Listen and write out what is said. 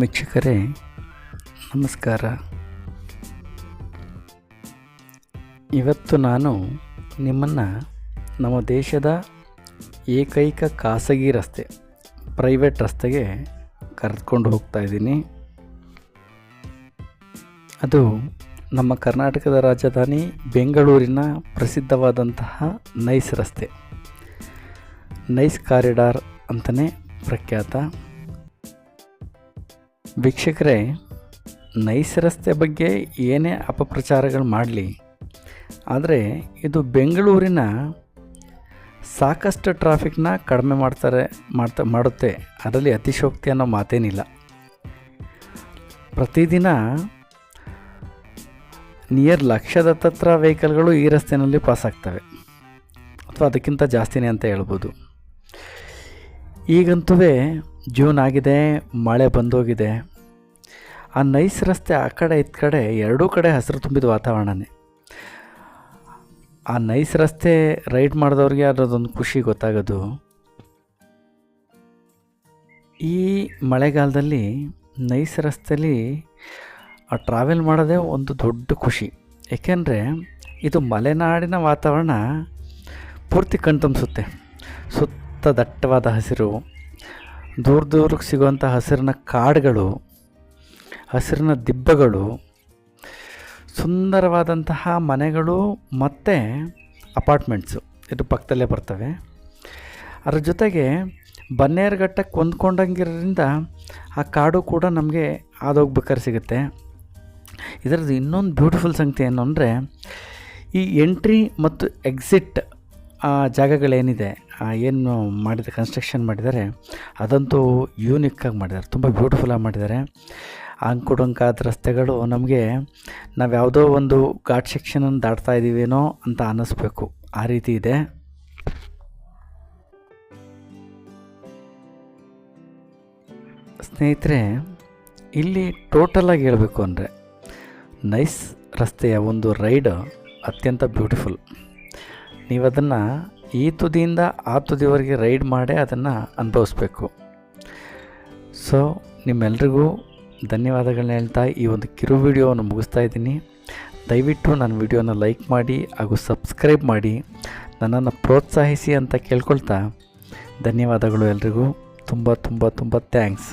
ವೀಕ್ಷಕರೇ, ನಮಸ್ಕಾರ. ಇವತ್ತು ನಾನು ನಿಮ್ಮನ್ನು ನಮ್ಮ ದೇಶದ ಏಕೈಕ ಖಾಸಗಿ ರಸ್ತೆ, ಪ್ರೈವೇಟ್ ರಸ್ತೆಗೆ ಕರೆದುಕೊಂಡು ಹೋಗ್ತಾ ಇದ್ದೀನಿ. ಅದು ನಮ್ಮ ಕರ್ನಾಟಕದ ರಾಜಧಾನಿ ಬೆಂಗಳೂರಿನ ಪ್ರಸಿದ್ಧವಾದಂತಹ ನೈಸ್ ರಸ್ತೆ. ನೈಸ್ ಕಾರಿಡಾರ್ ಅಂತಲೇ ಪ್ರಖ್ಯಾತ. ವೀಕ್ಷಕರೇ, ನೈಸ್ ರಸ್ತೆ ಬಗ್ಗೆ ಏನೇ ಅಪಪ್ರಚಾರಗಳು ಮಾಡಲಿ, ಆದರೆ ಇದು ಬೆಂಗಳೂರಿನ ಸಾಕಷ್ಟು ಟ್ರಾಫಿಕ್ನ ಕಡಿಮೆ ಮಾಡ್ತಾರೆ, ಮಾಡ್ತಾ, ಮಾಡುತ್ತೆ. ಅದರಲ್ಲಿ ಅತಿಶೋಕ್ತಿ ಅನ್ನೋ ಮಾತೇನಿಲ್ಲ. ಪ್ರತಿದಿನ ನಿಯರ್ ಲಕ್ಷದ ಹತ್ರ ವೆಹಿಕಲ್ಗಳು ಈ ರಸ್ತೆಯಲ್ಲಿ ಪಾಸ್ ಆಗ್ತವೆ ಅಥವಾ ಅದಕ್ಕಿಂತ ಜಾಸ್ತಿನೇ ಅಂತ ಹೇಳ್ಬೋದು. ಈಗಂತೂ ಜೂನ್ ಆಗಿದೆ, ಮಳೆ ಬಂದೋಗಿದೆ. ಆ ನೈಸ್ ರಸ್ತೆ ಆ ಕಡೆ ಇದ್ದ ಕಡೆ ಎರಡೂ ಕಡೆ ಹಸಿರು ತುಂಬಿದ ವಾತಾವರಣನೇ. ಆ ನೈಸ್ ರಸ್ತೆ ರೈಡ್ ಮಾಡಿದವ್ರಿಗೆ ಅದರದೊಂದು ಖುಷಿ ಗೊತ್ತಾಗೋದು. ಈ ಮಳೆಗಾಲದಲ್ಲಿ ನೈಸ್ ರಸ್ತೆಯಲ್ಲಿ ಆ ಟ್ರಾವೆಲ್ ಮಾಡೋದೇ ಒಂದು ದೊಡ್ಡ ಖುಷಿ. ಏಕೆಂದರೆ ಇದು ಮಲೆನಾಡಿನ ವಾತಾವರಣ ಪೂರ್ತಿ ಕಣ್ತಂಬಿಸುತ್ತೆ. ಸುತ್ತ ದಟ್ಟವಾದ ಹಸಿರು, ದೂರ ದೂರಕ್ಕೆ ಸಿಗುವಂಥ ಹಸಿರಿನ ಕಾಡುಗಳು ಹಸಿರಿನ ದಿಬ್ಬಗಳು, ಸುಂದರವಾದಂತಹ ಮನೆಗಳು ಮತ್ತು ಅಪಾರ್ಟ್ಮೆಂಟ್ಸು ಇದು ಪಕ್ಕದಲ್ಲೇ ಬರ್ತವೆ. ಅದ್ರ ಜೊತೆಗೆ ಬನ್ನೇರುಘಟ್ಟಕ್ಕೆ ಹೊಂದ್ಕೊಂಡಂಗಿರೋದ್ರಿಂದ ಆ ಕಾಡು ಕೂಡ ನಮಗೆ ಆದೋಗ್ಬೇಕಾದ್ರೆ ಸಿಗುತ್ತೆ. ಇದರದ್ದು ಇನ್ನೊಂದು ಬ್ಯೂಟಿಫುಲ್ ಸಂಗತಿ ಏನು ಅಂದರೆ, ಈ ಎಂಟ್ರಿ ಮತ್ತು ಎಕ್ಸಿಟ್ ಆ ಜಾಗಗಳೇನಿದೆ ಏನು ಮಾಡಿದ ಕನ್ಸ್ಟ್ರಕ್ಷನ್ ಮಾಡಿದ್ದಾರೆ, ಅದಂತೂ ಯೂನಿಕ್ಕಾಗಿ ಮಾಡಿದ್ದಾರೆ. ತುಂಬ ಬ್ಯೂಟಿಫುಲ್ಲಾಗಿ ಮಾಡಿದ್ದಾರೆ. ಅಂಕುಡೊಂಕಾದ ರಸ್ತೆಗಳು ನಮಗೆ ನಾವು ಯಾವುದೋ ಒಂದು ಘಾಟ್ ಸೆಕ್ಷನನ್ನು ದಾಟ್ತಾ ಇದ್ದೀವೇನೋ ಅಂತ ಅನ್ನಿಸ್ಬೇಕು. ಆ ರೀತಿ ಇದೆ. ಸ್ನೇಹಿತರೆ, ಇಲ್ಲಿ ಟೋಟಲಾಗಿ ಹೇಳಬೇಕು ಅಂದರೆ ನೈಸ್ ರಸ್ತೆಯ ಒಂದು ರೈಡ್ ಅತ್ಯಂತ ಬ್ಯೂಟಿಫುಲ್. ನೀವು ಅದನ್ನು ಈ ತುದಿಯಿಂದ ಆ ತುದಿವರೆಗೆ ರೈಡ್ ಮಾಡೇ ಅದನ್ನು ಅನುಭವಿಸ್ಬೇಕು. ಸೊ, ನಿಮ್ಮೆಲ್ರಿಗೂ ಧನ್ಯವಾದಗಳನ್ನ ಹೇಳ್ತಾ ಈ ಒಂದು ಕಿರು ವಿಡಿಯೋವನ್ನು ಮುಗಿಸ್ತಾ ಇದ್ದೀನಿ. ದಯವಿಟ್ಟು ನನ್ನ ವಿಡಿಯೋನ ಲೈಕ್ ಮಾಡಿ ಹಾಗೂ ಸಬ್ಸ್ಕ್ರೈಬ್ ಮಾಡಿ. ನನ್ನನ್ನು ಪ್ರೋತ್ಸಾಹಿಸಿ ಅಂತ ಕೇಳ್ಕೊಳ್ತಾ ಧನ್ಯವಾದಗಳು ಎಲ್ರಿಗೂ. ತುಂಬ ತುಂಬ ತುಂಬ ಥ್ಯಾಂಕ್ಸ್.